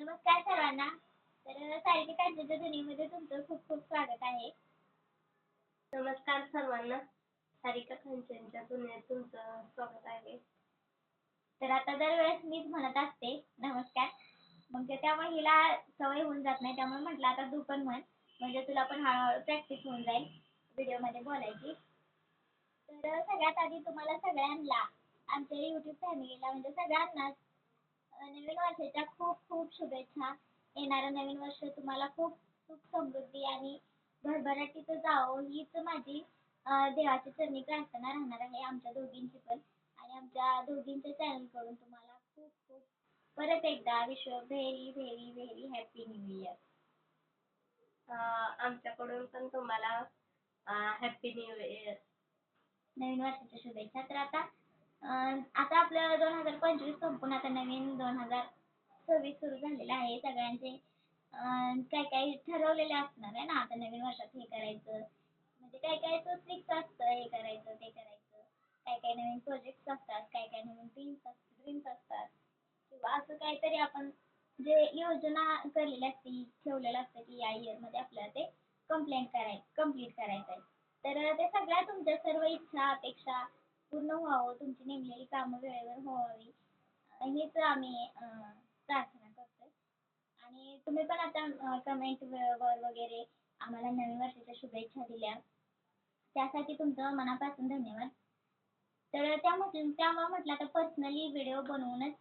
नमस्कार सर्वांना तर सारिका कांचनच्या ध्वनीमध्ये तुमचं खूप खूप स्वागत आहे. नमस्कार सर्वांना. सारिका खानच्या दुनियेत तुमचं स्वागत आहे. तर आता दरवेळेस मीच म्हणत असते नमस्कार. मग त्यामुळे हिला सवय होऊन जात नाही त्यामुळे म्हटलं आता तू पण म्हण. म्हणजे तुला पण हळूहळू प्रॅक्टिस होऊन जाईल व्हिडिओमध्ये बोलायची. तर सगळ्यात आधी तुम्हाला सगळ्यांना आमच्या युट्यूब फॅमिलीला म्हणजे सगळ्यांनाच नवीन वर्षाच्या खूप खूप शुभेच्छा. येणारं नवीन वर्ष तुम्हाला खूप सुख समृद्धी आणि भरभराटीचं जावं. हीच माझी अं, देवाच्या चरणी प्रार्थना राहणार आहे आमच्या दोघींची पण. आणि आमच्या दोघींच्या चॅनलकडून तुम्हाला खूप खूप परत एकदा wish very very very happy new year अं, आमच्याकडून पण तुम्हाला हॅपी न्यू इयर नवीन वर्षाच्या शुभेच्छा. तर आता अं, आता आपलं दोन हजार पंचवीस संपून आता नवीन दोन हजार सव्वीस सुरू झालेलं आहे. सगळ्यांचे अं, काय काय ठरवलेले असणार आहे ना? आता नवीन वर्षात हे करायचं म्हणजे काय काय फिक्स असतं हे करायचं ते करायचं. काय काय नवीन प्रोजेक्ट असतात काय काय नवीन ड्रीम्स असतात ड्रीम्स असतात. किंवा असं काहीतरी आपण जे योजना केलेली असते ठेवलेलं असतं की या year मध्ये आपल्याला ते कंप्लेंट करायचं कंप्लीट करायचं आहे तर ते सगळ्या तुमच्या सर्व इच्छा अपेक्षा पूर्ण व्हावं तुमची नेमलेली कामं वेळेवर व्हावी. हीच आम्ही प्रार्थना करतो आणि तुम्ही पण आता कमेंट वर वगैरे आम्हाला नवीन वर्षाच्या शुभेच्छा दिल्या. त्यासाठी तुमचं मनापासून धन्यवाद. तर त्या म्हटलं त्यामुळे म्हटलं आता पर्सनली व्हिडिओ बनवूनच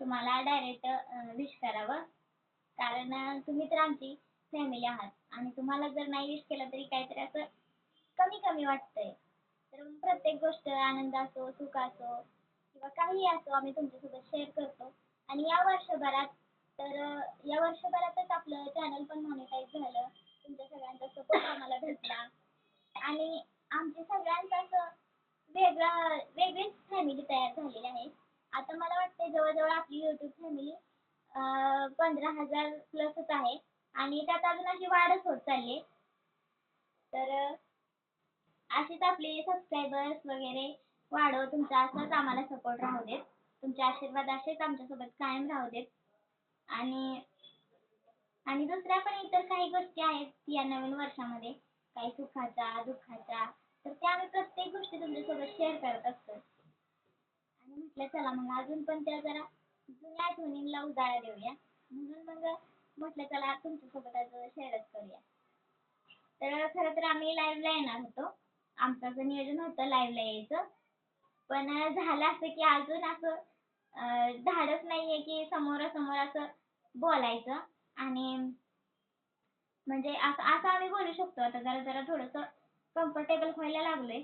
तुम्हाला डायरेक्ट विश करावं. कारण तुम्ही तर आमची फॅमिली आहात. आणि तुम्हाला जर नाही विश केलं तरी काहीतरी असं कमी कमी वाटतंय. तर प्रत्येक गोष्ट आनंद असो सुख असो किंवा काहीही असो आम्ही तुमच्यासोबत शेअर करतो. आणि या वर्षभरात तर या वर्षभरातच आपलं चॅनल पण मॉनिटाईज झालं. तुमच्या सगळ्यांचा सपोर्ट आम्हाला भेटला. आणि आमची सगळ्यांचं असं वेगळा वेगळीच फॅमिली तयार झालेली आहे. आता मला वाटते जवळजवळ आपली युट्यूब फॅमिली पंधरा हजार प्लसच आहे. आणि त्यात अजून अशी वाढच होत चालली आहे. तर असेच अशीच आपली सबस्क्रायबर्स वगैरे वाढव. तुमचा असाच आम्हाला सपोर्ट राहू देत. तुमचे आशीर्वाद असेच आमच्यासोबत कायम राहू देत. आणि आणि दुसऱ्या पण इतर काही गोष्टी आहेत या नवीन वर्षामध्ये. काही सुखाच्या दुःखाच्या तर त्या आम्ही प्रत्येक गोष्टी तुमच्यासोबत शेअर करत असतो. आणि म्हटलं चला मग अजून पण त्या जरा जुन्या आठवणींना उजाळा देऊया. म्हणून मग म्हटलं चला तुमच्यासोबत आज शेअरच करूया. तर खरं तर आम्ही लाईव्हला येणार होतो. आमचं असं नियोजन होतं ला यायचं. पण झालं असं की अजून असं अं, धाडस नाहीये की समोरासमोर असं बोलायचं. आणि म्हणजे असं असं आम्ही बोलू शकतो. आता जरा जरा थोडंसं कम्फर्टेबल व्हायला लागलोय.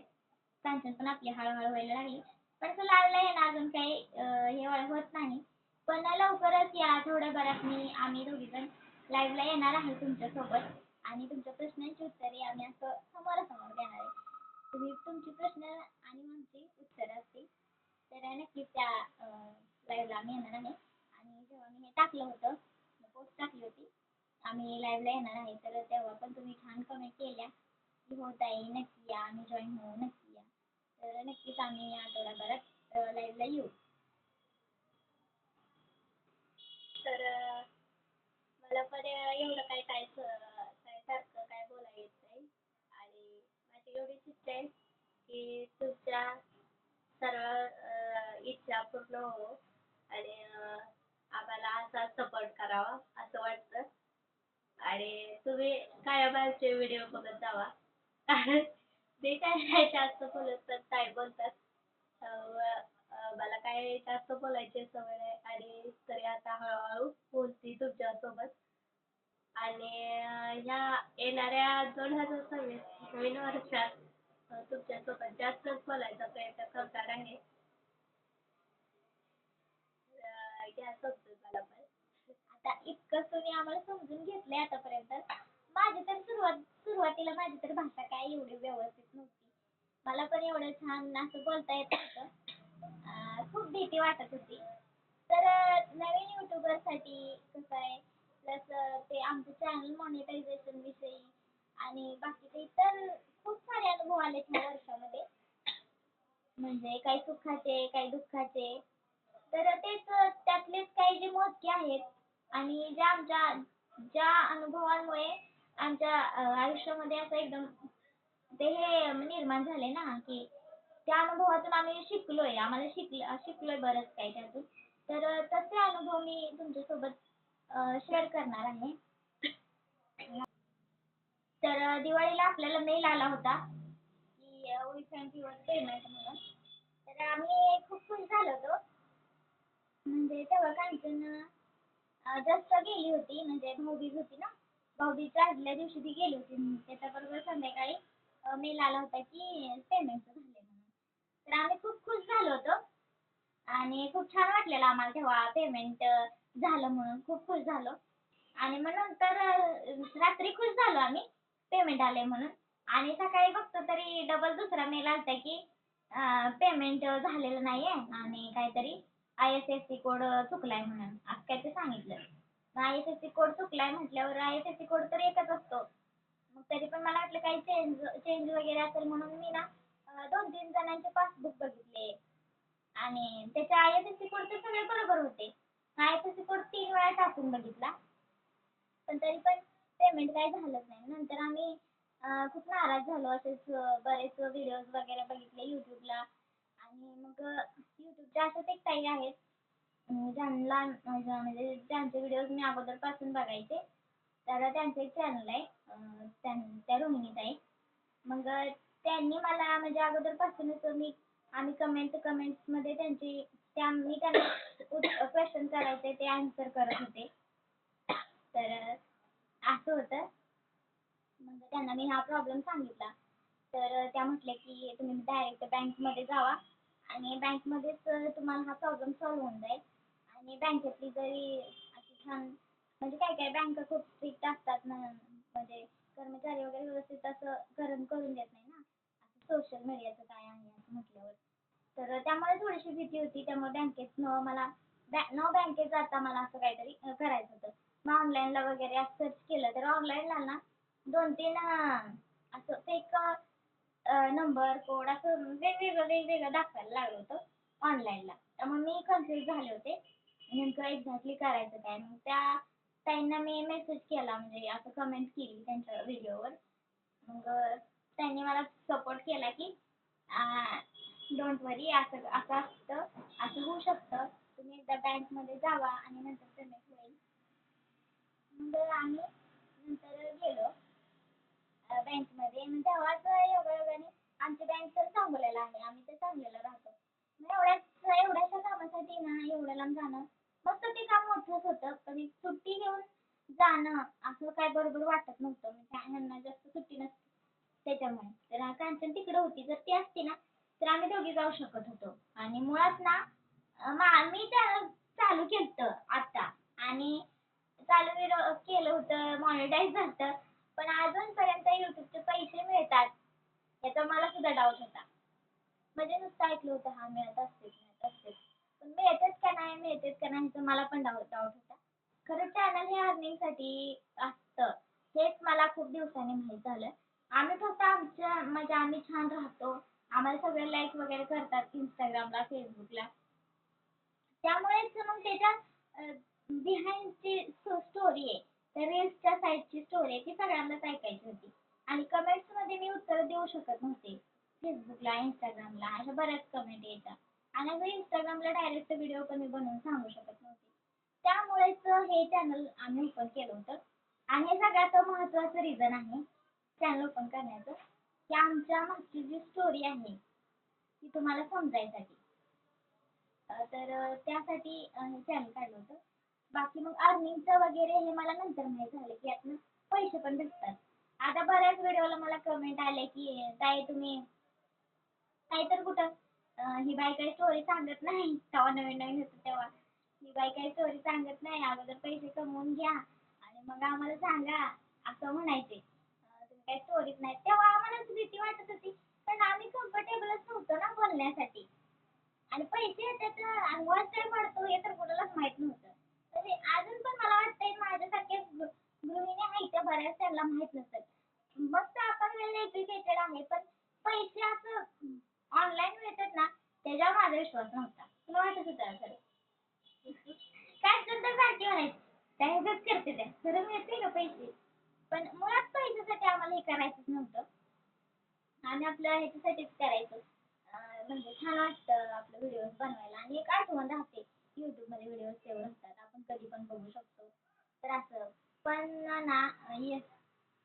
कांचन पण आपली हळूहळू व्हायला लागली. पण असं live आहे ना अजून काही अं, हे होत नाही. पण लवकरच या आठवड्याभरात मी आम्ही दोघीजण लाईव्हला येणार आहे तुमच्यासोबत. आणि तुमच्या प्रश्नांची उत्तरे आम्ही असं समोरासमोर देणार आहे. तुम्ही तुमची प्रश्न आणि आमची उत्तरं असतील तर नक्कीच त्या लाईव्हला आम्ही येणार आहे. आणि जेव्हा मी हे टाकलं होतं पोस्ट टाकली होती आम्ही लाईव्हला येणार आहे. तर तेव्हा पण तुम्ही छान कमेंट केल्या की हो ताई नक्की या. आम्ही जॉईन होऊ नक्की या. तर नक्कीच आम्ही या आठवड्याभरात लाईव्हला येऊ. तर मला पण एवढं काय काय काय सारखं काय बोलायचं आहे. नाही आणि माझी एवढीच असते की तुमच्या सर्व इच्छा पूर्ण होवो आणि आम्हाला असा सपोर्ट करावा असं वाटतं. आणि तुम्ही कायम आमचे व्हिडिओ बघत जावा. कारण मी काय जास्त बोलत पण काय बोलतात. अं, मला काय जास्त बोलायची सवय नाही आणि तरी आता हळूहळू बोलते तुमच्यासोबत. आणि अं, ह्या येणाऱ्या दोन हजार सव्वीस नवीन वर्षात तुमच्यासोबत जास्तच बोलायचा प्रयत्न करणार आहे. अं, मला पण. आता इतकं तुम्ही आम्हाला समजून घेतलंय आतापर्यंत. माझी तर सुरुवात सुरुवातीला माझी तर भाषा काय एवढी व्यवस्थित नव्हती. मला पण एवढं छान असं बोलता येत नव्हतं. अं, खूप भीती वाटत होती. तर नवीन युट्युबरसाठी कसं आहे प्लस ते आमचं चॅनल मॉनिटायझेशन विषयी आणि बाकीचे इतर खूप सारे अनुभव आलेत ह्या वर्षामध्ये. म्हणजे काही सुखाचे काही दुःखाचे. तर तेच त्यातलेच काही जे मोजके आहेत आणि ज्या आमच्या ज्या अनुभवांमुळे आमच्या आयुष्यामध्ये असं एकदम ते हे निर्माण झाले ना की त्या अनुभवातून आम्ही शिकलोय आम्हाला शिकल शिकलोय बरंच काही त्यातून. तर तसे अनुभव मी तुमच्यासोबत शेअर करणार आहे. तर दिवाळीला आपल्याला मेल आला होता की वी थँक युअर पेमेंट म्हणून. तर आम्ही खूप खुश झालो होतो. म्हणजे तेव्हा कांचन जस्ट गेली होती म्हणजे भाऊबीज होती ना भाऊबीजच्या आदल्या दिवशी ती गेली होती त्याच्याबरोबर संध्याकाळी मेल आला होता की पेमेंट झाले म्हणून. तर आम्ही खूप खुश झालो होतो. आणि खूप छान वाटलेलं आम्हाला तेव्हा पेमेंट झालं म्हणून. खूप खुश झालो. आणि मग नंतर रात्री खुश झालो आम्ही. पेमेंट आलंय म्हणून. आणि सकाळी बघतो तरी डबल दुसरा मेल आलता की पेमेंट झालेलं नाहीये आणि काहीतरी I S S C code चुकलाय म्हणून. असं काहीतरी सांगितलं. आय IFSC code कोड चुकलाय म्हटल्यावर IFSC code कोड तर एकच असतो. मग तरी पण मला वाटलं काही चेंज चेंज वगैरे असेल म्हणून मी ना दोन तीन जणांचे पासबुक बघितले. आणि त्याचे आय code कोड तर सगळे बरोबर होते. आय code कोड तीन वेळा टाकून बघितला. पण तरी पण पेमेंट काही झालंच नाही. नंतर आम्ही अं, खूप नाराज झालो. असेच बरेच videos वगैरे बघितले युट्यूबला आणि मग युट्यूबच्या अशाच एक ताई आहेत. ज्यांना माझ्या म्हणजे ज्यांचे videos मी अगोदरपासून बघायचे. तर त्यांचं एक चॅनल आहे. अं, त्यां- त्या रोहिणीताई मग त्यांनी मला म्हणजे अगोदरपासूनच मी आम्ही कमेंट comments मध्ये त्यांची त्या मी त्यांना क्वेश्चन करायचे ते answer करत होते. तर असं होतं. मग त्यांना मी हा प्रॉब्लेम सांगितला. तर त्या म्हटल्या की तुम्ही डायरेक्ट बँकमध्ये जावा. आणि बँकमध्येच तुम्हाला हा प्रॉब्लेम सॉल्व्ह होऊन जाईल. आणि बँकेतली जरी अशी छान म्हणजे काय काय बँका खूप स्ट्रिक्ट असतात ना म्हणजे कर्मचारी वगैरे व्यवस्थित असं करून करून देत नाही ना. असं सोशल मीडियाचं काय आहे असं म्हटल्यावर. तर त्यामुळे थोडीशी भीती होती. त्यामुळे बँकेत न मला बॅ- न बँकेत जाता मला असं काहीतरी करायचं होतं. मग ऑनलाईनला वगैरे असं सर्च केलं तर ऑनलाईनला ना दोन तीन अं, असं फेक नंबर कोड असं वेगवेगळं वेगवेगळं दाखवायला लागलं होतं ऑनलाईनला त्यामुळे मी कन्फ्युज झाले होते. नेमकं एक्झॅक्टली करायचं काय? मग त्या ताईंना मी मेसेज केला म्हणजे असं कमेंट केली त्यांच्या व्हिडिओवर मग त्यांनी मला सपोर्ट केला की डोंट वरी असं असं असतं असं होऊ शकतं. तुम्ही एकदा बँकमध्ये जावा आणि नंतर पेमेंट होईल. मग आम्ही नंतर गेलो. बँकमध्ये मग म्हणजे तेव्हाच योगायोगाने आमची बँक तर सांगोल्याला आहे. आम्ही तर सांगलीला राहतो. मग एवढ्याच एवढ्याशा कामासाठी ना एवढ्या लांब जाणं मस्त ते काम मोठंच होतं. पण एक सुट्टी घेऊन जाणं असं काय बरोबर वाटत नव्हतं. म्हणजे ह्यांना जास्त सुट्टी नसते. त्याच्यामुळे. तर कांचन तिकडे होती. जर ती असती ना तर आम्ही दोघी जाऊ शकत होतो. आणि मुळात ना मी त्या चालू केलं आता. आणि चालू केलं होतं मॉनिटाईज झालं पण अजूनपर्यंत युट्यूबचे पैसे मिळतात. याचा मला सुद्धा डाऊट होता. म्हणजे नुसतं ऐकलं होतं हा मिळत असतील मिळत असतील. पण मिळतेच का नाही मिळतेच का नाही याचा मला पण डाऊट डाऊट होता. खरं चॅनल हे अर्निंगसाठी असतं. हेच मला खूप दिवसांनी माहीत झालं. आम्ही फक्त आमच्या म्हणजे आम्ही छान राहतो. आम्हाला सगळे लाईक वगैरे करतात इंस्टाग्रामला फेसबुकला त्यामुळेच मग त्याच्या बिहाइंडची स्टोरी आहे. त्या रील्सच्या साईडची स्टोरी आहे. ती सगळ्यांनाच ऐकायची होती. आणि कमेंट्समध्ये मी उत्तर देऊ शकत नव्हते. फेसबुकला इंस्टाग्रामला अशा बऱ्याच कमेंट यायच्या. आणि अगं इंस्टाग्रामला डायरेक्ट व्हिडिओ पण मी बनवून सांगू शकत नव्हते. त्यामुळेच हे चॅनल आम्ही ओपन केलं होतं. आणि हे सगळ्यात महत्वाचं रिझन आहे चॅनल ओपन करण्याचं की आमच्या मागची जी स्टोरी आहे ती तुम्हाला समजायसाठी. तर त्यासाठी हे चॅनल काढलं होतं. बाकी मग अर्निंगचं वगैरे हे मला नंतर माहीत झालं की यातनं पैसे पण भेटतात. आता बऱ्याच व्हिडिओला मला कमेंट आले की ताई तुम्ही काही तर कुठं ही बाई काही स्टोरी सांगत नाही. तेव्हा नवीन नवीन होतं तेव्हा. ही बाई काही स्टोरी सांगत नाही अगोदर पैसे कमवून घ्या आणि मग आम्हाला सांगा असं म्हणायचे. तुम्ही काही स्टोरीच नाही. तेव्हा आम्हाला भीती वाटत होती पण आम्ही कम्फर्टेबलच नव्हतो ना बोलण्यासाठी. आणि पैसे येतात आणि वॉच पडतो हे तर कुणालाच माहीत नव्हतं. अजून पण मला वाटतंय माझ्यासारख्या गृहिणी आहेत त्या बऱ्याच त्यांना माहीत नसतात मस्त आपण वेल एज्युकेटेड आहे पण पैसे असं ऑनलाईन मिळतात ना त्याच्यावर माझा विश्वास नव्हता. तुला वाटत होता खरं काय तर सारखी म्हणायची काय करते त्या खरं मिळते का पैसे? पण मुळात पैशासाठी आम्हाला हे करायचंच नव्हतं. आणि आपल्या ह्याच्यासाठीच करायचं म्हणजे छान वाटतं आपलं व्हिडिओ बनवायला. आणि एक आठवण राहते. युट्यूबमध्ये व्हिडिओ सेव्ह असतात. आपण कधी पण बघू शकतो. तर असं. पण ना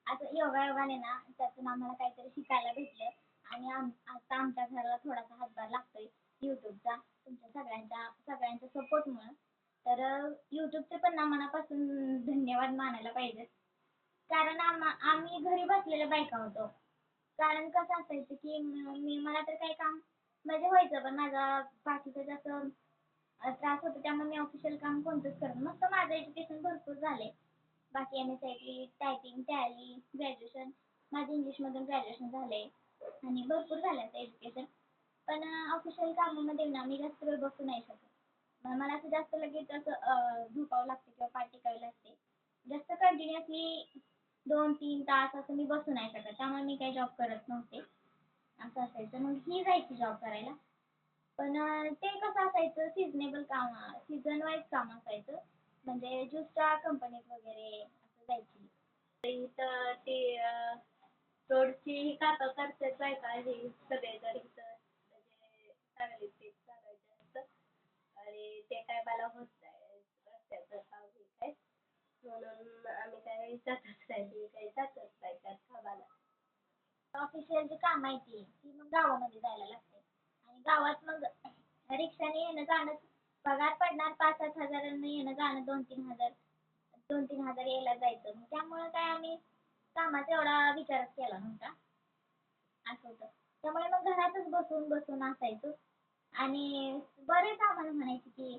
असं योगा योगाने ना त्यातून आम्हाला काहीतरी शिकायला भेटलं. आणि आता आमच्या घराला थोडासा हातभार लागतोय युट्यूबचा तुमच्या सगळ्यांच्या सगळ्यांच्या सपोर्टमुळे तर युट्यूबचे पण ना मनापासून धन्यवाद मानायला पाहिजेत कारण आम्ही घरी बसलेल्या बायका होतो. कारण कसं असायचं की मी मला तर काही काम म्हणजे व्हायचं पण माझा बाकीचं जसं त्रास होतो त्यामुळे मी ऑफिशियल काम कोणतंच करत मस्त माझं एज्युकेशन भरपूर झालंय. बाकी M S I T typing tally graduation माझं इंग्लिशमधून ग्रॅज्युएशन झाले आणि भरपूर झालं असं एज्युकेशन पण ऑफिशियल कामामध्ये ना मी जास्त वेळ बसू नाही शकत. मग मला असं जास्त लगेच असं अं, झोपावं लागते किंवा पाठ टेकावी लागते. जास्त कंटिन्युअसली दोन तीन तास असं मी बसू नाही शकत. त्यामुळे मी काही जॉब करत नव्हते. असं असायचं. मग ही जायची जॉब करायला. पण ते कसं असायचं सिजनेबल काम सीझन वाईज काम असायचं. म्हणजे ज्यूसच्या कंपनीत वगैरे असं जायची. इथं ते रोडची ही कामं करतात बायका हे सगळेजण इथं म्हणजे चांगले ते चालायचे असतं आणि ते काय मला होत नाही रस्त्याचं काम हे काय? म्हणून आम्ही काय जातच नाही. काही जातच नाही त्यात कामाला. ऑफिशियल जी काम आहे ती ती मग गावामध्ये जायला लागते. गावात मग रिक्षाने येणं जाणं पगार पडणार पाच सात हजारांनी येणं जाणं दोन तीन हजार दोन तीन हजार यायला जायचं. त्यामुळे काय आम्ही कामाचा एवढा विचारच केला नव्हता. असं होतं. त्यामुळे मग घरातच बसून बसून असायचो. आणि बरेच आम्हाला म्हणायचे की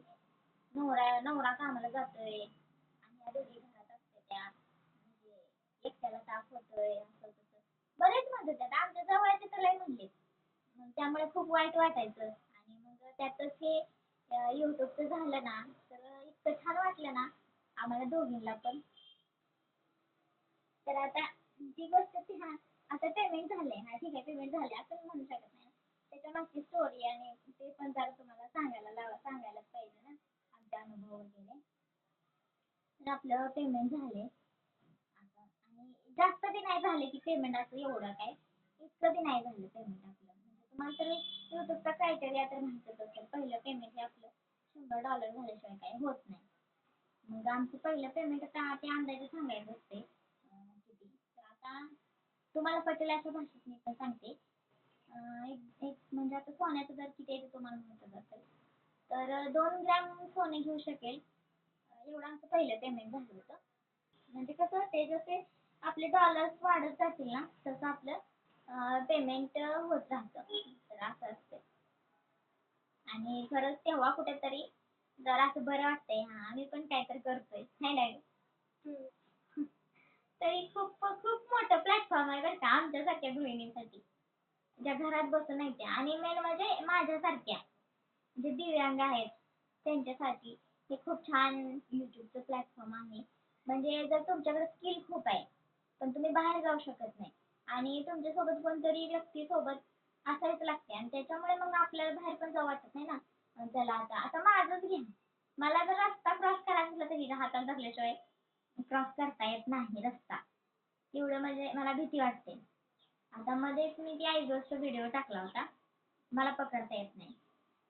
नवरा नवरा कामाला जातोय. आणि या दोघी घरात असते त्या. म्हणजे एकट्याला ताप होतोय असं तसं बरेच म्हणत होत्या आमच्या जवळचे तर लय म्हणले. त्यामुळे खूप वाईट वाटायचं. आणि मग त्यातच हे अं, युट्यूबचं झालं ना तर इतकं छान वाटलं ना आम्हाला दोघींना पण. तर आता जी गोष्ट ती हा आता पेमेंट झालंय. हा ठीक आहे पेमेंट झाले असं म्हणू शकत नाही. त्याच्या मागची स्टोरी आणि ते पण जरा तुम्हाला सांगायला लावा सांगायलाच पाहिजे ना आमचे अनुभव वगैरे. तर आपलं पेमेंट झाले आता आणि जास्त बी नाही झाले की पेमेंट असं एवढं काय. इतकं बी नाही झालं पेमेंट आपलं. म्हणजे तुम्हाला तर युट्यूबचा क्रायटेरिया तर माहितच असेल पहिलं पेमेंट हे आपलं शंभर डॉलर झाल्याशिवाय काय होत नाही. मग आमचं पहिलं पेमेंट आता ते अंदाजे सांगायचं असते. किती? तर आता तुम्हाला पटेल अशा भाषेत मी पण सांगते. एक एक म्हणजे आता सोन्याचा दर किती आहे ते तुम्हाला माहीतच असेल तर. दोन ग्रॅम सोने घेऊ शकेल. एवढं आमचं पहिलं पेमेंट झालं होतं. म्हणजे कसं ते जसे आपले डॉलर्स वाढत जातील ना तसं आपलं पेमेंट होत राहतं. तर असं असतं आणि खरंच तेव्हा कुठेतरी जरा असं बरं वाटतंय. हा आम्ही पण काहीतरी करतोय. नाही तरी खूप खूप मोठं प्लॅटफॉर्म आहे बरं का आमच्यासारख्या गृहिणींसाठी. ज्या घरात बसून नाही त्या. आणि मेन म्हणजे माझ्यासारख्या. जे दिव्यांग आहेत त्यांच्यासाठी हे खूप छान युट्यूबचं प्लॅटफॉर्म आहे. म्हणजे जर तुमच्याकडे स्किल खूप आहे पण तुम्ही बाहेर जाऊ शकत नाही आणि तुमच्यासोबत कोणतरी व्यक्ती सोबत असायच लागते आणि त्याच्यामुळे मग आपल्याला बाहेर पण जाऊ वाटत नाही ना. चला आता आता माझंच घे. मला जर रस्ता क्रॉस करायचा असला तरी हातात धरल्याशिवाय क्रॉस करता येत नाही रस्ता. एवढं म्हणजे मला भीती वाटते. आता मध्येच मी ती आयब्रोजचा व्हिडिओ टाकला होता. मला पकडता येत नाही.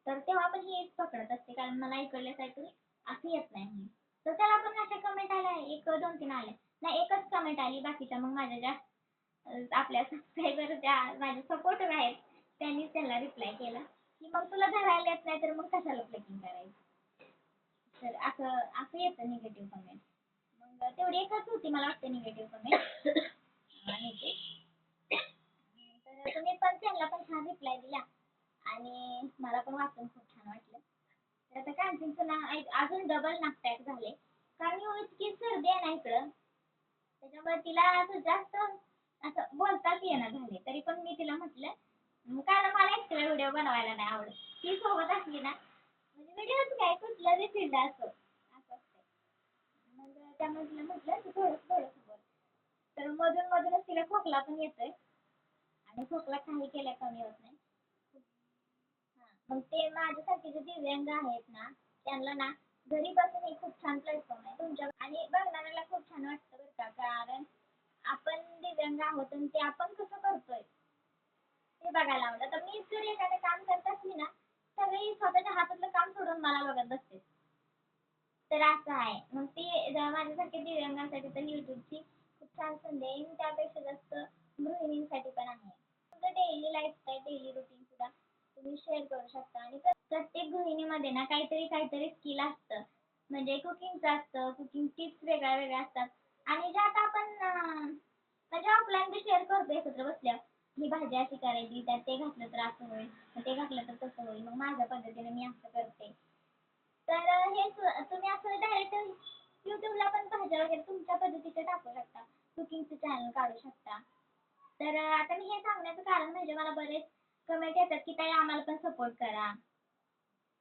तर तेव्हा पण हेच पकडत असते कारण मला इकडल्या साईडून असं येत नाही तर त्याला पण अशा कमेंट आल्या एक दोन तीन आल्या. नाही एकच कमेंट आली बाकीच्या मग माझ्या ज्या आपल्या सबस्क्रायबर ज्या माझे सपोर्टर आहेत त्यांनीच त्याला रिप्लाय केला. की मग तुला धरायला येत नाही तर मग कशाला प्लेकिंग करायचं? तर असं असं येतं निगेटिव्ह कमेंट मग तेवढी एकच होती मला वाटतं निगेटिव्ह कमेंट आणि ते. तर तुम्ही पण त्यांना पण छान रिप्लाय दिला. आणि मला पण वाचून खूप छान वाटलं. तर आता कांचनचं ना अजून डबल नाक झाले. कारण इतकी सर्दी आहे ना इकडं. त्याच्यामुळे तिला असं जास्त असं बोलताच येणं झाले तरी पण मी तिला म्हटलं मग कारण मला एकटीला व्हिडिओ बनवायला नाही आवडत. ती सोबत असली ना म्हणजे व्हिडिओच काय कुठलं बी फील्ड असो असं असते मग त्यामुळे तिला म्हटलं तू थोडंसं थोडंसं बोल. तर मधून मधूनच तिला खोकला पण येतोय. आणि खोकला काही केला कमी होत नाही. हा मग ते माझ्यासारखे जे दिव्यांग आहेत ना त्यांना ना घरी बसून एक खूप छान प्लॅटफॉर्म आहे. तुमच्या आणि बंगनाऱ्याला खूप छान वाटत कारण आपण दिव्यांग आहोत आणि ते आपण कसं करतोय? ते बघायला आवडतं तर मी जर एखादं काम करत असली ना सगळी स्वतःच्या हातातलं काम सोडून मला बघत बसते. तर असं आहे. मग ती ज- माझ्यासारख्या दिव्यांगांसाठी तर युट्यूबची खूप छान संधी आहे. त्यापेक्षा जास्त गृहिणींसाठी पण आहे. तुमचं डेली लाईफस्टाईल डेली रुटीन सुद्धा तुम्ही शेअर करू शकता. आणि प्रत्येक गृहिणीमध्ये ना काहीतरी काहीतरी स्किल असतं. म्हणजे कुकिंगचं असतं. कुकिंग टिप्स वेगळ्या वेगळ्या असतात. आणि ज्यात आपण म्हणजे ऑफलाईन बी शेअर करतो एकत्र बसल्यावर. ही भाजी अशी करायची त्यात ते घातलं तर असं होईल मग ते घातलं तर तसं होईल मग माझ्या पद्धतीने मी असं करते. तर हे तुम्ही असं डायरेक्ट युट्यूबला पण भाज्या वगैरे तुमच्या पद्धतीचे टाकू शकता. कुकिंगचं चॅनल काढू शकता. तर आता मी हे सांगण्याचं कारण म्हणजे मला बरेच कमेंट येतात की ताई आम्हाला पण सपोर्ट करा.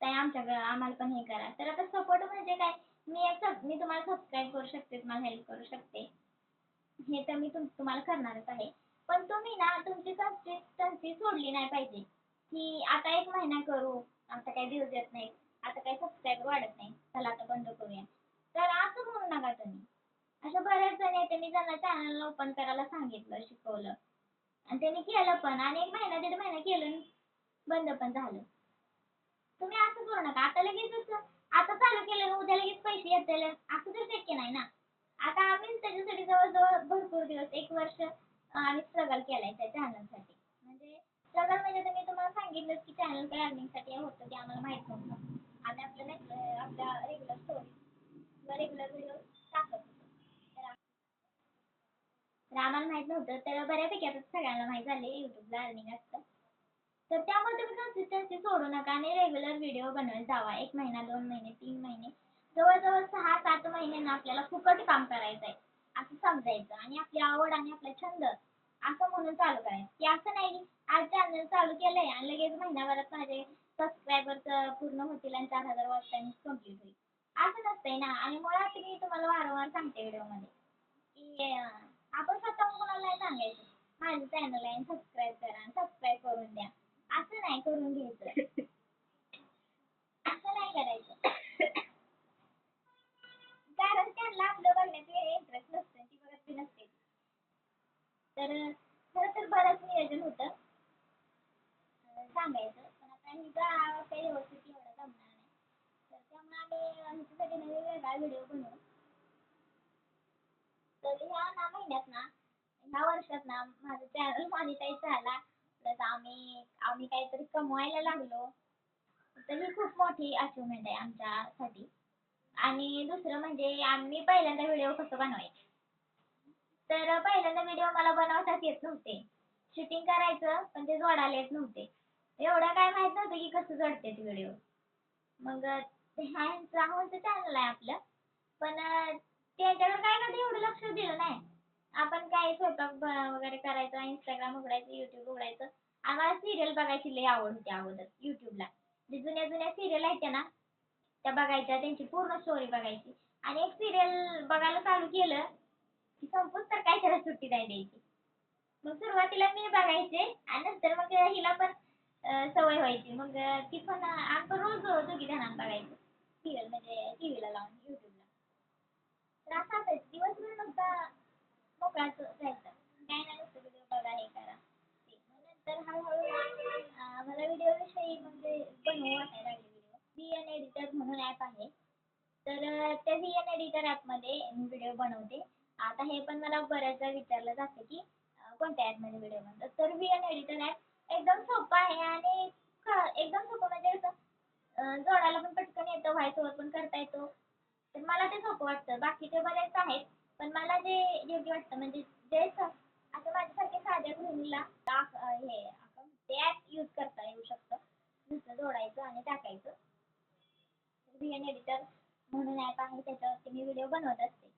ताई आमच्याकडं आम्हाला पण हे करा. तर आता सपोर्ट म्हणजे काय? मी एक मी तुम्हाला सबस्क्राईब करू शकते तुम्हाला हेल्प करू शकते. हे तर मी तुम तुम्हाला करणारच आहे. पण तुम्ही ना तुमची कन्सिस्टन्सी सोडली नाही पाहिजे. की आता एक महिना करू आता काही दिवस येत नाही आता काही सबस्क्राईबर वाढत नाही चला आता बंद करूया. तर असं म्हणू नका तुम्ही. अशा बऱ्याच जणी आहेत मी ज्यांना चॅनल ओपन करायला सांगितलं शिकवलं. आणि त्यांनी केलं पण आणि एक महिना दीड महिना केलं बंद पण झालं. तुम्ही असं करू नका. आता लगेच असं- आता चालू केलं उद्या लगेच पैसे येतील. असं तर शक्य नाही ना. आता आम्ही त्याच्यासाठी जवळजवळ भरपूर दिवस एक वर्ष आम्ही स्ट्रगल केलाय त्या चॅनलसाठी म्हणजे स्ट्रगल म्हणजे तर मी तुम्हाला सांगितलं की चॅनल काय अर्निंगसाठी होतं ते आम्हाला माहीत नव्हतं. आम्ही आपलं नाही आपल्या रेग्युलर स्टोरी किंवा रेग्युलर व्हिडिओ टाकत होतो. तर आम्हाला माहीत नव्हतं. तर बऱ्यापैकी आता सगळ्यांना माहीत झाले युट्यूबला अर्निंग असतं. तर त्यामुळे तुम्ही कन्सिस्टन्सी सोडू नका आणि रेग्युलर व्हिडिओ बनवत जावा. एक महिना दोन महिने तीन महिने. जवळजवळ सहा सात महिने ना आपल्याला फुकट काम करायचं आहे. असं समजायचं. आणि आपली आवड आणि आपला छंद असं म्हणून चालू करायचं. की असं नाही आज चॅनल चालू केलंय आणि लगेच महिनाभरात माझे सबस्क्रायबर्स पूर्ण होतील आणि चार हजार वॉच टाइम कंप्लीट होईल. असं नसतंय ना. आणि मुळात मी तुम्हाला वारंवार सांगते व्हिडिओमध्ये की आपण स्वतःहून कोणाला नाही सांगायचं. माझं चॅनल आहे सबस्क्राईब करा सबस्क्राईब करून द्या. असं नाही करून घ्यायचं. असं नाही करायचं. कारण त्यांना आपलं बघण्यात इंटरेस्ट नसतं ती बघत बी नसते. तर खरं तर बरंच नियोजन होतं. सांगायचं पण आता हिचा काही व्यवस्थित एवढं जमणार नाही. तर त्यामुळे आम्ही ह्याच्यासाठी नवीन वेगळा व्हिडिओ बनवू. तर ह्या ना महिन्यात ना ह्या वर्षात ना माझं चॅनल मॉनिटाईज झाला. प्लस आम्ही आम्ही काहीतरी कमवायला लागलो. तर ही खूप मोठी अचिव्हमेंट आहे आमच्यासाठी. आणि दुसरं म्हणजे आम्ही पहिल्यांदा व्हिडिओ कसं बनवायचे? तर पहिल्यांदा व्हिडिओ मला बनवताच येत नव्हते. शूटिंग करायचं पण ते जोडायला येत नव्हते. एवढं काय माहीत नव्हतं की कसं जडते ते व्हिडिओ मग ह्यांचं राहुलचं चॅनल आहे आपलं. पण त्यांच्याकडे काय कधी एवढं लक्ष दिलं नाही. आपण काय स्वयंपाक वगैरे करायचं इंस्टाग्राम उघडायचं youtube उघडायचं. आम्हाला सिरियल बघायची लई आवड होती अगोदर युट्यूबला जे जुन्या जुन्या सिरियल आहेत ना त्या बघायच्या त्यांची पूर्ण स्टोरी बघायची. आणि एक सिरियल बघायला चालू केलं की संपूच तर काय त्याला सुट्टी नाही द्यायची. मग सुरुवातीला मी बघायचे आणि नंतर मग हिला पण अं, सवय व्हायची. मग ती पण आपण रोज दोघी जणांना बघायचो. सिरियल म्हणजे टीव्हीला लावून युट्यूबला तर असं असायचं. दिवसभर नुसता मोकळाच जायचं काय नाही नुसतं व्हिडिओ बघा हे करा. ते मग नंतर हळूहळू मला व्हिडिओ विषयी म्हणजे बनवू वाटायला लागले व्हिडिओ व्ही एन एडिटर म्हणून ॲप आहे. तर त्या व्ही एन एडिटर ॲपमध्ये मी व्हिडिओ बनवते. आता हे पण मला बऱ्याचदा विचारलं जातं की अं, कोणत्या ॲपमध्ये व्हिडिओ बनवतात? तर व्ही एन एडिटर ॲप एकदम सोपं आहे आणि एकदम सोपं म्हणजे कसं जोडायला पण पटकन येतं व्हॉइस पण करता येतो. तर मला ते सोपं वाटतं. बाकीचे बरेच आहेत. पण मला जे योग्य वाटतं म्हणजे जे स- आता माझ्यासारख्या साध्या गृहिणीला हे आपण ते ॲप यूज करता येऊ शकतं. नुसतं जोडायचं आणि टाकायचं. व्ही एडिटर म्हणून ॲप आहे त्याच्यावरती मी व्हिडिओ बनवत असते.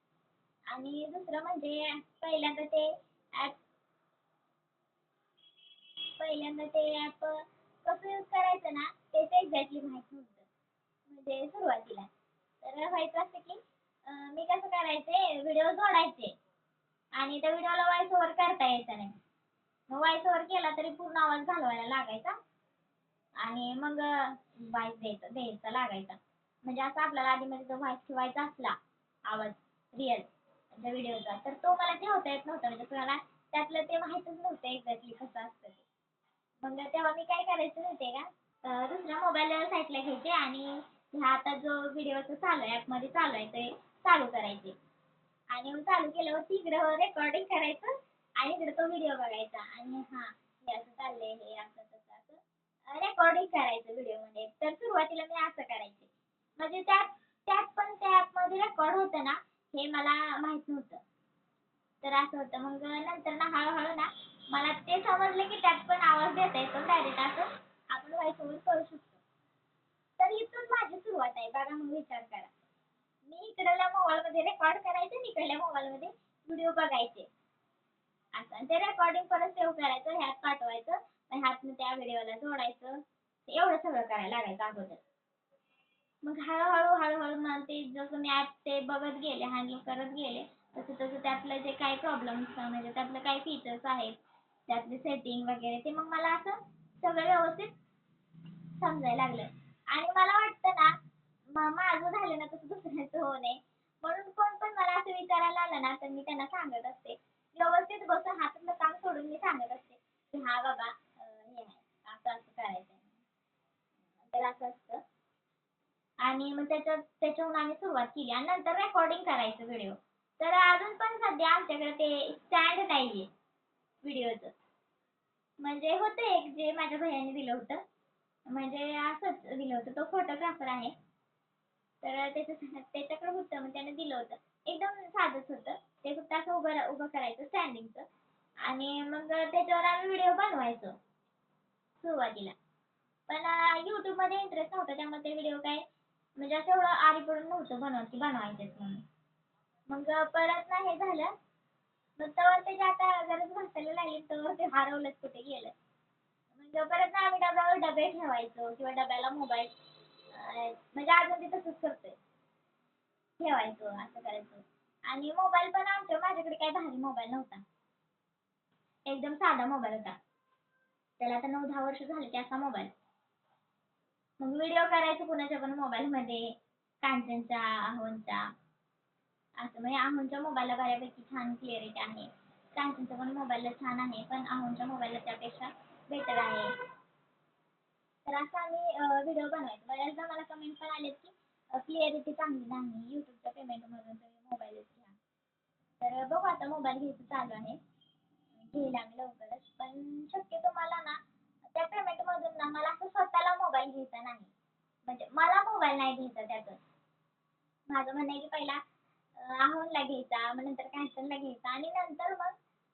आणि दुसरं म्हणजे पहिल्यांदा ते ॲप पहिल्यांदा ते ॲप कसं यूज करायचं ना तेच एक्झॅक्टली माहीत नव्हतं. म्हणजे सुरुवातीला. तर व्हायचं असं की मी कसं करायचे व्हिडिओ जोडायचे. आणि त्या व्हिडिओला व्हॉइस ओव्हर करता यायचा नाही. मग व्हॉइस ओव्हर केला तरी पूर्ण आवाज घालवायला लागायचा. आणि मग व्हॉइस द्यायचा द्यायचा लागायचा. म्हणजे असं आपल्याला आधीमध्ये जर व्हॉइस ठेवायचा असला आवाज रिअल त्या व्हिडिओचा तर तो मला ठेवता येत नव्हता. म्हणजे मला त्यातलं ते माहीतच नव्हतं एक्झॅक्टली कसं असतं ते. मग तेव्हा मी काय करायचं नव्हते का? दुसऱ्या दुसरा मोबाईल साईटला घ्यायचे आणि ह्या आता जो व्हिडिओचा चालू आहे ॲपमध्ये चालू आहे ते चालू करायचे. आणि मग चालू केल्यावरती इकडं रेकॉर्डिंग करायचं आणि इकडं तो व्हिडिओ बघायचा. आणि हा हे असं चाललंय हे असं तसं असं. रेकॉर्डिंग करायचं व्हिडिओमध्ये. तर सुरुवातीला मी असं करायचे. म्हणजे त्यात त्यात पण त्या ॲपमध्ये रेकॉर्ड होतं ना हे मला माहीत नव्हतं. तर असं होतं. मग नंतर ना हळूहळू ना मला ते समजलं की त्यात पण आवाज देता येतो डायरेक्ट असं. आपण व्हॉइस ओव्हर करू शकतो. तर इथून माझी सुरुवात आहे. बघा मग विचार करा. मी इकडल्या मोबाईल मध्ये रेकॉर्ड करायचे आणि इकडल्या मोबाईल मध्ये व्हिडिओ बघायचे. असं. आणि ते रेकॉर्डिंग परत सेव्ह करायचं ह्यात पाठवायचं मग त्या व्हिडिओला जोडायचं. एवढं सगळं करायला लागायचं अगोदर. मग हळूहळू हळूहळू मग ते जसं मी ॲप ते बघत गेले हँडल करत गेले तसं तसं त्यातलं जे काही प्रॉब्लेम्स म्हणजे त्यातलं काही फीचर्स आहेत त्यातले सेटिंग वगैरे ते मग मला असं सगळं व्यवस्थित समजायला लागलं. आणि मला वाटतं ना माझं झालं ना तसं दुसऱ्याचं होऊ नये म्हणून कोण पण मला असं विचारायला आलं ना तर मी त्यांना सांगत असते. व्यवस्थित बसून हातातलं काम सोडून मी सांगत असते. की हा बाबा हे आहे असं असं करायचं तर असं असतं. आणि मग त्याच्यात त्याच्याहून आम्ही सुरुवात केली. आणि नंतर रेकॉर्डिंग करायचं व्हिडिओ तर अजून पण सध्या आमच्याकडे ते स्टँड नाहीये व्हिडिओचं म्हणजे होतं एक जे माझ्या भैयाने दिलं होतं. म्हणजे असंच दिलं होतं. तो फोटोग्राफर आहे. तर त्याच्या त्याच्याकडे होतं मग त्याने दिलं होतं. एकदम साधंच होतं. ते फक्त असं उभं रा- उभं करायचं स्टँडिंगचं आणि मग त्याच्यावर आम्ही व्हिडिओ बनवायचो सुरुवातीला. पण YouTube मध्ये इंटरेस्ट नव्हता त्यामुळे ते व्हिडिओ काय म्हणजे असं एवढं आरी पडून नव्हतं बनवत की बनवायचेच म्हणून. मग परत ना हे झालं. मग तेव्हा त्याची आता गरज भासायला लागली तर ते हरवलंच कुठे गेलं. मग परत ना आम्ही डब्यावर डबे ठेवायचो किंवा डब्याला मोबाईल म्हणजे अजून तसंच करतोय. ठेवायचो असं करायचो. आणि मोबाईल पण आमच्या माझ्याकडे काही भारी मोबाईल नव्हता. एकदम साधा मोबाईल होता. त्याला आता नऊ दहा वर्ष झाले त्याचा असा मोबाईल मग व्हिडिओ करायचो कुणाच्या पण मोबाईलमध्ये मध्ये कांचनच्या असं म्हणजे आहोनच्या मोबाईलला बऱ्यापैकी छान क्लिअरिटी आहे. कांचनचा पण मोबाईलला छान आहे पण आहोनच्या मोबाईलला त्यापेक्षा बेटर आहे. तर असा आम्ही व्हिडिओ बनवायचा. बऱ्याचदा मला कमेंट पण आलेत की क्लिअरिटी चांगली नाही. यूट्यूबच्या पेमेंटमधून तुम्ही मोबाईलच घ्या. तर बघू आता मोबाईल घ्यायचं चालू आहे. घेईल आम्ही लवकरच. पण शक्यतो मला ना त्या पेमेंटमधून ना मला असं स्वतःला मोबाईल घ्यायचा नाही. म्हणजे मला मोबाईल नाही घ्यायचा त्यातून माझं म्हणणं आहे की पहिला आहोनला घ्यायचा मग नंतर कांचनला घ्यायचा आणि नंतर मग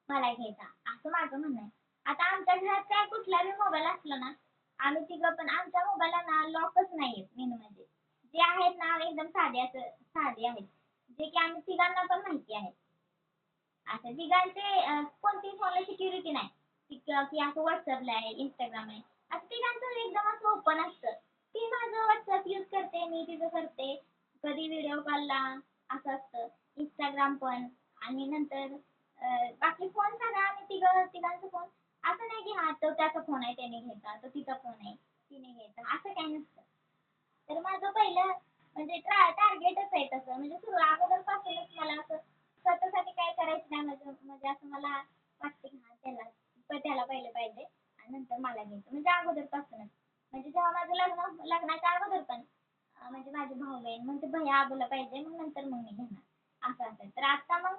मला घ्यायचा. असं माझं म्हणणं आहे. आता आमच्या घरात काय कुठला बी मोबाईल असला ना आम्ही तिघं पण आमच्या मोबाईलला ना लॉकच नाही आहेत मेन म्हणजे. जे आहेत ना एकदम साधे असं साधे आहेत. जे की आम्ही तिघांना पण माहिती आहे. असं तिघांचे कोणती कोणतीही फोनला सिक्युरिटी नाही. की असं व्हॉट्सअपला आहे इंस्टाग्राम आहे. असं तिघांचं एकदम असं ओपन असतं. ती माझं व्हॉट्सअप यूज करते मी तिचं करते. कधी व्हिडिओ कॉलला असं असतं. इंस्टाग्राम पण. आणि नंतर बाकी फोन सगळा आम्ही तिघं तिघांचा फोन असं नाही की हा तो त्याचा फोन आहे त्याने घ्यायचा तो तिचा फोन आहे तिने घ्यायचा असं काही नसतं. तर माझं पहिलं म्हणजे टार्गेटच आहे तसं. म्हणजे सुरू अगोदरपासूनच मला असं स्वतःसाठी काय करायचं नाही म्हणजे म्हणजे असं मला वाटते की हा त्याला त्याला पहिलं पाहिजे आणि नंतर मला घ्यायचं. म्हणजे अगोदरपासूनच. म्हणजे जेव्हा माझं लग्न लग्नाच्या अगोदर पण म्हणजे माझे भाऊ बहीण मग ते भैया आबोला पाहिजे मग नंतर मग मी घेणार. असं असेल तर आता मग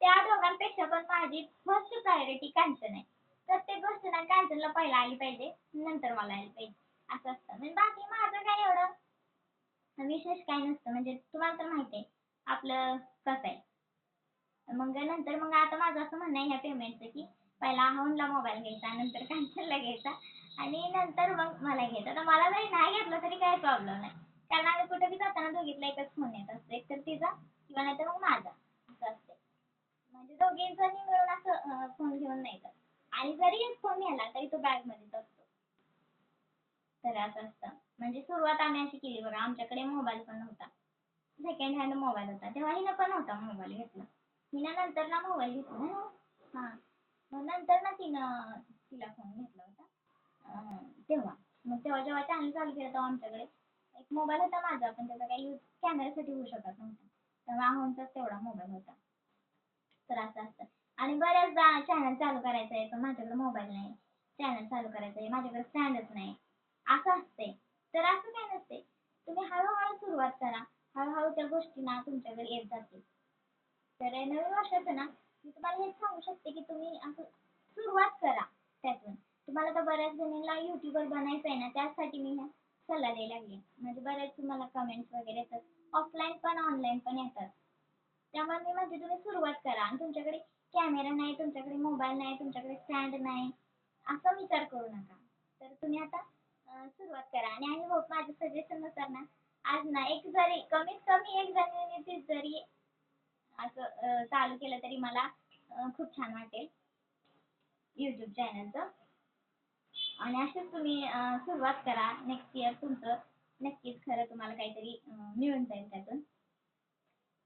त्या दोघांपेक्षा पण माझी फर्स्ट प्रायोरिटी कांचन आहे. प्रत्येक गोष्ट ना कांचनला पहिला आली पाहिजे नंतर मला आली पाहिजे. असं असतं. म्हणजे बाकी माझं काय एवढं? विशेष काय नसतं. म्हणजे तुम्हाला तर माहिती आहे आपलं कसं आहे? मग नंतर मग आता माझं असं म्हणणं आहे ह्या पेमेंटचं की पहिला अहोनला मोबाईल घ्यायचा नंतर कॅन्सलला घ्यायचा आणि नंतर मग मला घ्यायचा. तर मला जरी नाही घेतला तरी काही प्रॉब्लेम नाही. कारण आम्ही कुठे बी जाताना दोघीतला एकच फोन येत असतो. एक तर तिचा किंवा नाहीतर मग माझा. असं असते म्हणजे दोघी जणी मिळून असं फोन घेऊन नाही जात. आणि जरी एक फोन नेला तरी तो बॅग मध्येच असतो तर असं असतं. म्हणजे सुरुवात आम्ही अशी केली बघा आमच्याकडे मोबाईल पण नव्हता. सेकंड हँड मोबाईल होता. तेव्हा हिनं पण नव्हता मोबाईल घेतला. हिनं नंतर ना मोबाईल घेतला. ना हां. मग नंतर ना तिनं तिला फोन घेतला होता. तेव्हा. मग तेव्हा जेव्हा चॅनल चालू केलं तेव्हा आमच्याकडे एक मोबाईल होता माझा पण त्याचा काही यूज कॅमेऱ्यासाठी होऊ शकत नव्हता. तेव्हा आहोंचाच तेवढा मोबाईल होता. तर असं असतं. आणि बऱ्याचदा चॅनल चालू करायचं आहे पण माझ्याकडे मोबाईल नाही. चॅनल चालू करायचं आहे माझ्याकडे स्टँडच नाही. असं असते तर असं काय नसते तुम्ही हळूहळू सुरुवात करा. हळूहळू त्या गोष्टी ना तुमच्याकडे येत जातील. तर नवीन वर्षाचं ना मी तुम्हाला हेच सांगू शकते की तुम्ही असं सुरुवात करा त्यातून. तुम्हाला तर बऱ्याच जणींना युट्यूबर बनायचं आहे ना त्यासाठी मी सल्ला द्यायला लागली. म्हणजे बऱ्याच तुम्हाला कमेंट्स वगैरे येतात ऑफलाईन पण ऑनलाईन पण येतात. त्यामुळे मी म्हणते तुम्ही सुरुवात करा आणि तुमच्याकडे कॅमेरा नाही तुमच्याकडे मोबाईल नाही तुमच्याकडे स्टँड नाही असा विचार करू नका. तर तुम्ही आता अं, सुरुवात करा. आणि आय होप माझ्या सजेशननुसार ना आज ना एक जरी कमीत कमी एक जणीने जरी असं अं, चालू केलं तरी मला अं, खूप छान वाटेल यूट्यूब चॅनलचं आणि असेच तुम्ही अं, सुरुवात करा. नेक्स्ट इयर तुमचं नक्कीच खरं तुम्हाला काहीतरी अं, मिळून जाईल त्यातून.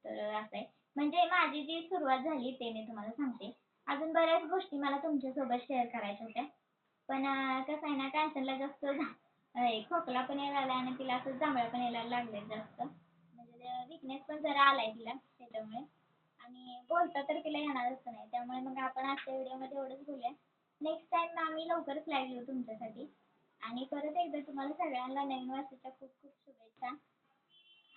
तर असं आहे. म्हणजे माझी जी सुरुवात झाली ते मी तुम्हाला सांगते. अजून बऱ्याच गोष्टी मला तुमच्यासोबत शेअर करायच्या होत्या. पण कसं आहे ना कांचनला जास्त खोकला पण यायला लागला आणि तिला असं जांभळा पण यायला लागले जास्त. म्हणजे विकनेस पण जरा आलाय तिला त्याच्यामुळे. आणि बोलता तर तिला येणारच नाही. त्यामुळे मग आपण आजच्या व्हिडिओमध्ये एवढंच बोलूया. नेक्स्ट टाइम आम्ही लवकर फ्लॅग येऊ तुमच्यासाठी. आणि परत एकदा तुम्हाला सगळ्यांना नवीन वर्षाच्या खूप खूप शुभेच्छा.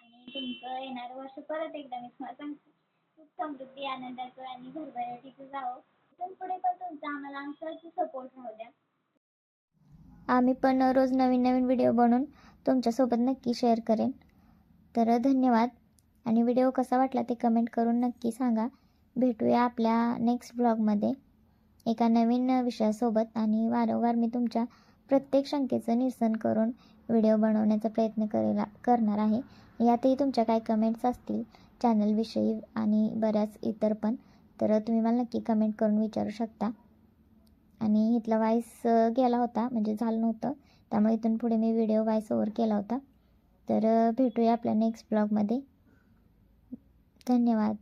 आणि तुमचं येणारं वर्ष परत एकदा मी तुम्हाला सांगते. खूप समृद्धी आनंदाचं आणि भरभराटीचं जावं. इथून पुढे पण तुमचा आम्हाला असंच सपोर्ट राहू द्या. आम्ही पण रोज नवीन नवीन व्हिडिओ बनवून तुमच्यासोबत नक्की शेअर करेन. तर धन्यवाद. आणि व्हिडिओ कसा वाटला ते कमेंट करून नक्की सांगा. भेटूया आपल्या नेक्स्ट ब्लॉगमध्ये एका नवीन विषयासोबत आणि वारंवार मी तुमच्या प्रत्येक शंकेचं निरसन करून व्हिडिओ बनवण्याचा प्रयत्न करेला करणार आहे. यातही तुमच्या काय कमेंट्स असतील चॅनलविषयी आणि बऱ्याच इतर पण. तर तुम्ही मला नक्की कमेंट करून विचारू शकता. आणि इथला व्हॉईस गेला होता म्हणजे झालं नव्हतं. त्यामुळे इथून पुढे मी व्हिडिओ व्हॉईस ओव्हर केला होता. तर भेटूया आपल्या नेक्स्ट ब्लॉगमध्ये धन्यवाद.